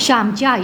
श्यामची आई.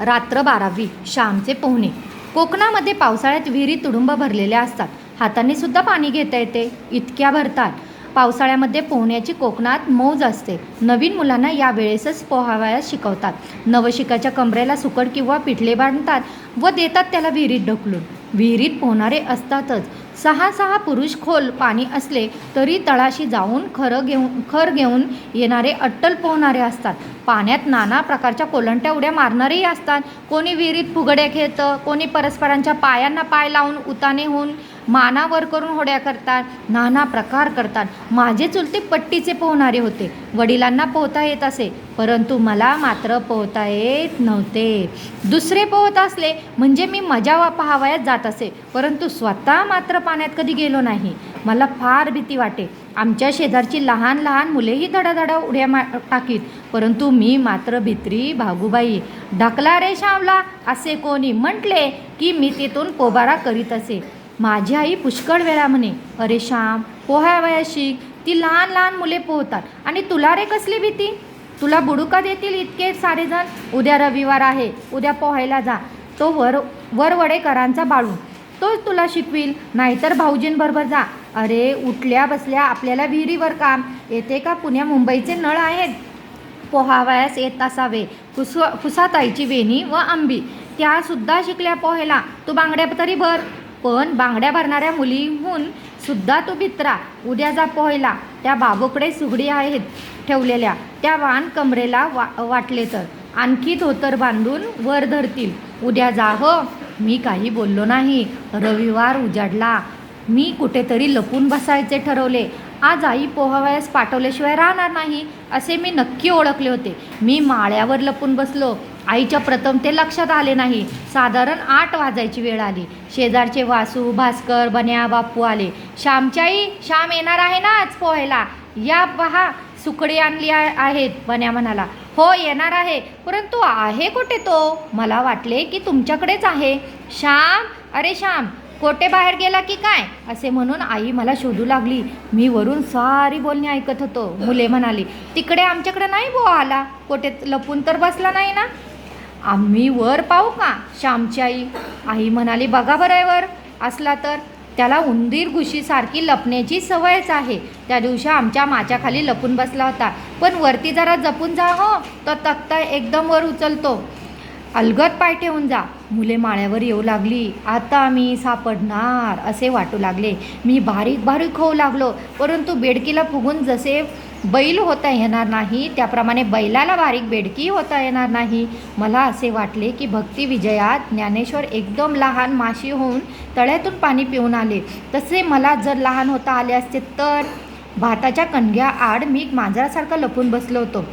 रात्र बारावी श्यामचे पोहणे. कोकणामध्ये पावसाळ्यात विहिरी तुडुंब भरलेल्या असतात. हाताने सुद्धा पाणी घेता येते. इतक्या भरतात. पावसाळ्यामध्ये पोहण्याची कोकणात मौज असते. नवीन मुलांना या वेळेसच पोहावयास शिकवतात. नवशिकाच्या कमरेला सुकड किंवा पिठले बांधतात व देतात त्याला विहिरीत ढकलून. विहिरीत पोहणारे असतातच. सहा सहा पुरुष खोल पाणी असले तरी तळाशी जाऊन खरं घेऊन खर घेऊन येणारे अट्टल पोहणारे असतात. पाण्यात नाना प्रकारच्या कोलंट्या उड्या मारणारेही असतात. कोणी विहिरीत फुगड्या खेळतं कोणी परस्परांच्या पायांना पाय लावून उताने होऊन मानावर करून होड्या करतात नाना प्रकार करतात. माझे चुलते पट्टीचे पोहणारे होते. वडिलांना पोहता येत असे परंतु मला मात्र पोहता येत नव्हते. दुसरे पोहत असले म्हणजे मी मजा वा पाहावयात जात असे परंतु स्वतः मात्र पाण्यात कधी गेलो नाही. मला फार भीती वाटे. आमच्या शेजारची लहान लहान मुलेही धडाधडा उड्या मा टाकीत परंतु मी मात्र भित्री भागूबाई. ढकला रे श्यामला असे कोणी म्हटले की मी तिथून पोबारा करीत असे. माझी आई पुष्कळ वेळा म्हणे अरे श्याम हो पोहावया शिक ती लहान लहान मुले पोहतात. आणि तुला रे कसली भीती? तुला बुडुका देतील इतके सारेजण. उद्या रविवार आहे उद्या पोहायला जा. तो वर वरवडेकरांचा बाळू. तोच तुला शिकवील नाहीतर भाऊजींबरोबर जा. अरे उठल्या बसल्या आपल्याला विहिरीवर काम. येते का पुण्या मुंबईचे नळ आहेत? पोहावयास येत असावे. कुस फुसाताईची वेणी व आंबी. त्यासुद्धा शिकल्या पोहायला. तू बांगड्या तरी भर. पण बांगड्या भरणाऱ्या मुलीहून सुद्धा तू भित्रा उद्या जा पोहायला. त्या बाबूकडे सुगडी आहेत ठेवलेल्या. त्या वाण कमरेला वा वाटले तर. आणखी धोतर बांधून वर धरतील. उद्या जा हो. मी काही बोललो नाही. रविवार उजाडला. मी कुठेतरी लपून बसायचे ठरवले. आज आई पोहावयास पाठवल्याशिवाय राहणार नाही असे मी नक्की ओळखले होते. मी माळ्यावर लपून बसलो. आईच्या प्रथम ते लक्षात आले नाही. साधारण आठ वाजायची वेळ आली. शेजारचे वासू भास्कर बन्या बाप्पू आले. श्यामची आई श्याम येणार आहे ना आज पोहायला? या पहा सुकडी आणली आहेत. बन्या म्हणाला. हो येणार आहे. परंतु आहे कुठे तो? मला वाटले की तुमच्याकडेच आहे. श्याम? अरे श्याम कोठे बाहेर गेला की काय? असे म्हणून आई मला शोधू लागली. मी वरून सारी बोलणी ऐकत होतो. मुले म्हणाली तिकडे आमच्याकडे नाही बो आला. कोठे लपून तर बसला नाही ना? आम्ही वर पाहू का? श्यामची आई आई म्हणाली बघा बरं आहे वर. असला तर. त्याला उंदीर घुशीसारखी लपण्याची सवयच आहे. त्या दिवशी आमच्या माच्याखाली लपून बसला होता. पण वरती जरा जपून जा हो. तो तक्ता एकदम वर उचलतो. अलगद पाय ठेवून जा. मुले माळ्यावर येऊ लागली. आता मी सापडणार असे वाटू लागले. मी बारीक बारीक होऊ लागलो. परंतु बेडकीला फुगून जसे बैल होता येणार नाही त्याप्रमाणे बैलाला बारीक बेडकी होता येणार नाही. मला असे वाटले की भक्ती विजयात ज्ञानेश्वर एकदम लहान माशी होऊन तळ्यातून पाणी पिऊन आले. तसे मला जर लहान होता आले असते तर भाताच्या कणग्या आड मी मांजरासारखं लपून बसलो होतो.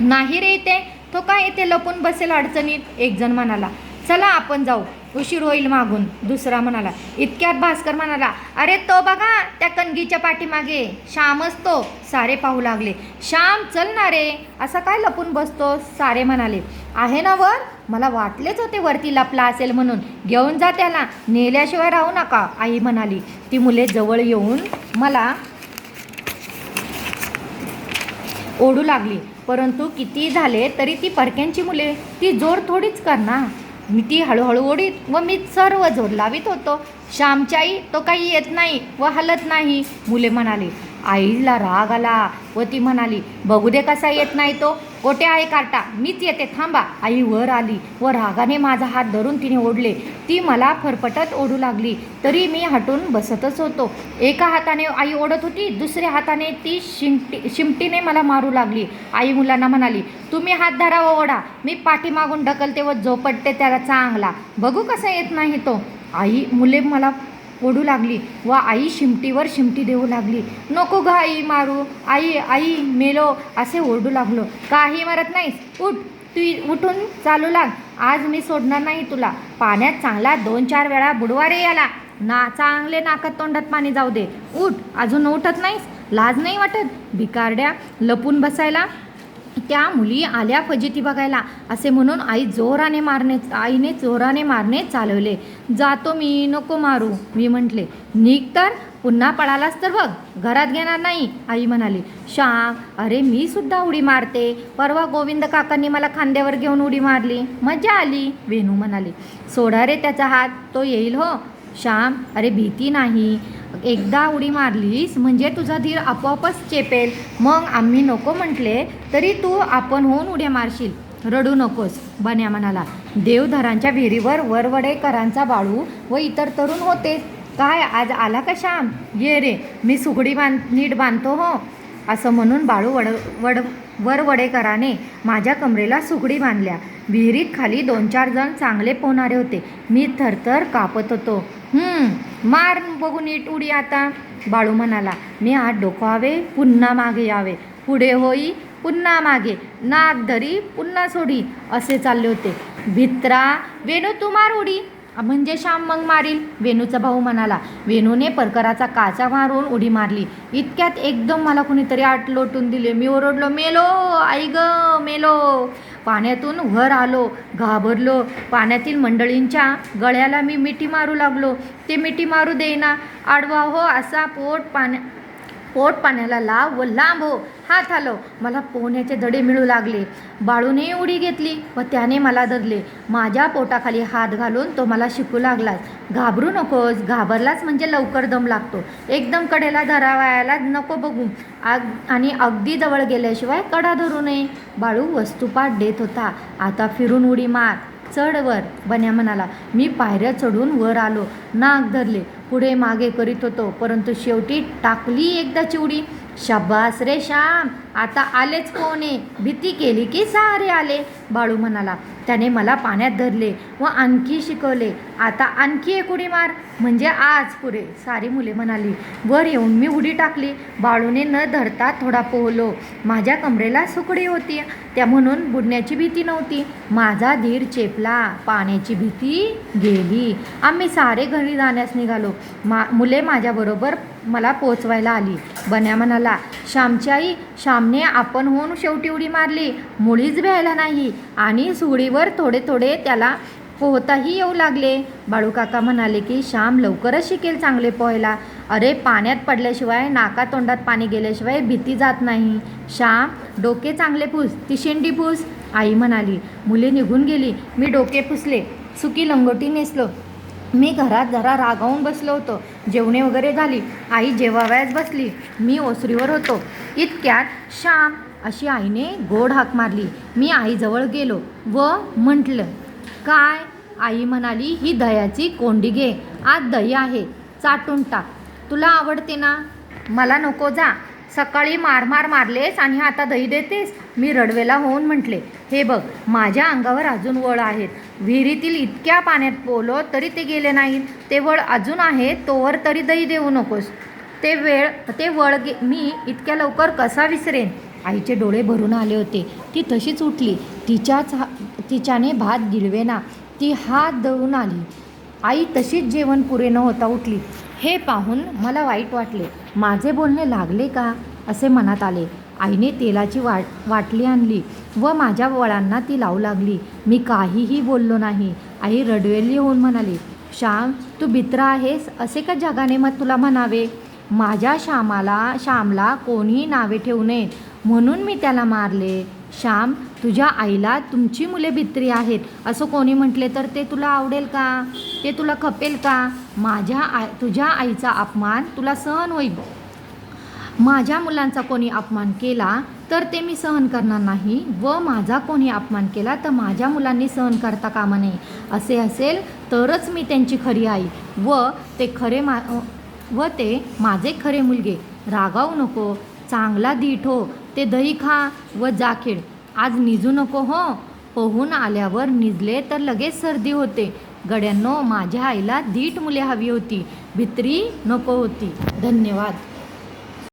नाही रे इथे तो काय इथे लपून बसेल अडचणीत? एक जण म्हणाला. चला आपण जाऊ. उशीर होईल मागून. दुसरा म्हणाला इतक्यात भास्कर म्हणाला अरे तो बघा त्या कणगीच्या पाठीमागे. श्यामच तो. सारे पाहू लागले. श्याम चल ना रे. असा काय लपून बसतो सारे म्हणाले आहे ना वर? मला वाटलेच होते वरती लपला असेल म्हणून. घेऊन जा त्याला. नेल्याशिवाय राहू नका आई म्हणाली. ती मुले जवळ येऊन मला ओढू लागली. परंतु किती झाले तरी ती परक्यांची मुले. ती जोर थोडीच करणार. मी ती हळूहळू ओढीत व मी सर्व जोर लावित होतो. श्यामच्याई तो काही येत नाही व हलत नाही मुले म्हणाले. आईला राग आला. व ती म्हणाली बघू दे कसा येत नाही तो. कोठे आहे कार्टा? मीच येते. थांबा. आई वर आली व रागाने माझा हात धरून तिने ओढले. ती मला फरफटत ओढू लागली. तरी मी हटून बसतच होतो. एका हाताने आई ओढत होती दुसऱ्या हाताने ती शिमटी शिमटीने मला मारू लागली. आई मुलांना म्हणाली तुम्ही हात धरा व ओढा. मी पाठीमागून ढकलते व झोपटते त्याला चांगला. बघू कसा येत नाही तो. आई मुले मला ओढू लागली व आई शिमटीवर शिमटी देऊ लागली. नको ग आई मारू. आई आई मेलो. असे ओरडू लागलो. काही मारत नाहीस. उठ. तू उठून चालू लाग. आज मी सोडणार नाही तुला. पाण्यात चांगला दोन चार वेळा बुडवारे याला. ना चांगले नाकात तोंडात पाणी जाऊ दे. उठ. अजून उठत नाहीस. लाज नाही वाटत. भिकारड्या लपून बसायला. त्या मुली आल्या फजिती बघायला. असे म्हणून आई जोराने मारणे आईने जोराने मारणे चालवले. जातो मी नको मारू मी म्हटले. निघ तर पुन्हा पळालास तर बघ घरात घेणार नाही आई म्हणाली. श्याम अरे मी सुद्धा उडी मारते. परवा गोविंद काकांनी मला खांद्यावर घेऊन उडी मारली. मजा आली वेणू म्हणाली. सोडा रे त्याचा हात तो येईल हो. श्याम अरे भीती नाही. एकदा उडी मारलीस म्हणजे तुझा धीर आपोआपच चेपेल. मग आम्ही नको म्हटले तरी तू आपण होऊन उड्या मारशील. रडू नकोस बन्या म्हणाला. देवधरांच्या विहिरीवर वरवडेकरांचा बाळू व इतर तरुण होते. काय आज आला का श्याम? ये रे मी सुगडी बांध नीट बांधतो हो. असं म्हणून बाळू वड वड वरवडेकराने माझ्या कमरेला सुगडी बांधल्या. विहिरीत खाली दोन चार जण चांगले पोहणारे होते. मी थरथर कापत होतो. मार बघू नीट उडी आता. बाळू म्हणाला मी आत डोकावे पुन्हा मागे यावे. पुढे होई पुन्हा मागे. नाक धरी पुन्हा सोडी. असे चालले होते. भित्रा वेणू तू मार उडी. म्हणजे श्याम मग मारील. वेणूचा भाऊ म्हणाला वेणूने परकराचा काचा मारून उडी मारली. इतक्यात एकदम मला कुणीतरी आट लोटून दिले. मी ओरडलो मेलो आई ग मेलो. पाण्यातून वर आलो घाबरलो. पाण्यातील मंडळींच्या गळ्याला मी मिठी मारू लागलो. ते मिठी मारू देईना आडवा हो असा पोट पाण्या पोट पाण्याला लाव व लांब हो. हात हलव. मला पोहण्याचे धडे मिळू लागले. बाळूने उडी घेतली व त्याने मला धरले. माझ्या पोटाखाली हात घालून तो मला शिकू लागला. घाबरू नकोस. घाबरलाच म्हणजे लवकर दम लागतो. एकदम कडेला धरावायला नको बघू. आग आणि अगदी जवळ गेल्याशिवाय कडा धरू नये. बाळू वस्तुपाठ देत होता. आता फिरून उडी मार. चढ वर बन्या म्हणाला मी पायऱ्या चढून वर आलो. नाक धरले. पुढे मागे करीत होतो. परंतु शेवटी टाकली एकदा चिवडी. शाबास रे श्याम आता आलेच कोणे? भीती केली की सारे आले? बाळू म्हणाला त्याने मला पाण्यात धरले व आणखी शिकवले. आता आणखी एक उडी मार. म्हणजे आज पुरे सारी मुले म्हणाली वर येऊन मी उडी टाकली. बाळूने न धरता थोडा पोहलो. माझ्या कमरेला सुकडी होती. त्या म्हणून बुडण्याची भीती नव्हती. माझा धीर चेपला. पाण्याची भीती गेली. आम्ही सारे घरी जाण्यास निघालो. मा मुले माझ्याबरोबर मला पोचवायला आली. बन्या म्हणाला श्यामची आई श्यामने आपण होऊन शेवटी उडी मारली. मुळीच भ्यायला नाही. आणि सुगडीवर थोडे थोडे त्याला पोहताही येऊ लागले. बाळूकाका म्हणाले की श्याम लवकरच शिकेल चांगले पोहायला. अरे पाण्यात पडल्याशिवाय नाका तोंडात पाणी गेल्याशिवाय भीती जात नाही. श्याम डोके चांगले पुस ती शेंडी पुस. आई म्हणाली मुले निघून गेली. मी डोके पुसले. सुकी लंगोटी नेसलो. मी घरात जरा रागावून बसलो होतो. जेवणे वगैरे झाली. आई जेवावयास बसली. मी ओसरीवर होतो. इतक्यात श्याम अशी आईने गोड हाक मारली. मी आईजवळ गेलो व म्हटलं काय आई म्हणाली ही दह्याची कोंडी घे. आज दही आहे. चाटून टाक. तुला आवडते ना? मला नको जा. सकाळी मार मार मारलेस आणि आता दही देतेस. मी रडवेला होऊन म्हटले हे बघ माझ्या अंगावर अजून वळ आहेत. विहिरीतील इतक्या पाण्यात पोलो तरी ते गेले नाहीत. ते वळ अजून आहे तोवर तरी दही देऊ नकोस. ते वेळ ते वळ गे मी इतक्या लवकर कसा विसरेन? आईचे डोळे भरून आले होते. ती तशीच उठली. तिच्याच हा तिच्याने भात गिळवेना. ती हात दळून आली. आई तशीच जेवण पुरे न होता उठली. हे पाहून मला वाईट वाटले. माझे बोलणे लागले का? असे मनात आले. आईने तेलाची वाट वाटली आणली व माझ्या वळांना ती लावू लागली. मी काहीही बोललो नाही. आई रडवेली होऊन म्हणाली श्याम तू भित्रा आहेस? असे का जगाने मग तुला म्हणावे? माझ्या श्यामाला श्यामला कोणीही नावे ठेवू नये. म्हणून मी त्याला मारले. श्याम तुझ्या आईला तुमची मुले भित्री आहेत. असं कोणी म्हटले तर ते तुला आवडेल का? ते तुला खपेल का? माझ्या आई तुझ्या आईचा अपमान तुला सहन होईल. माझ्या मुलांचा कोणी अपमान केला तर ते मी सहन करणार नाही व माझा कोणी अपमान केला तर माझ्या मुलांनी सहन करता कामा नये. असे असेल तरच मी त्यांची खरी आई व ते खरे मा व ते माझे खरे मुलगे. रागावू नको. चांगला दीठ हो ते दही खा व जा खेळ. आज निजू नको हो. पोहून आल्यावर निजले तर लगेच सर्दी होते. गड्यांनो माझ्या आईला धीट मुले हवी होती. भित्री नको होती. धन्यवाद.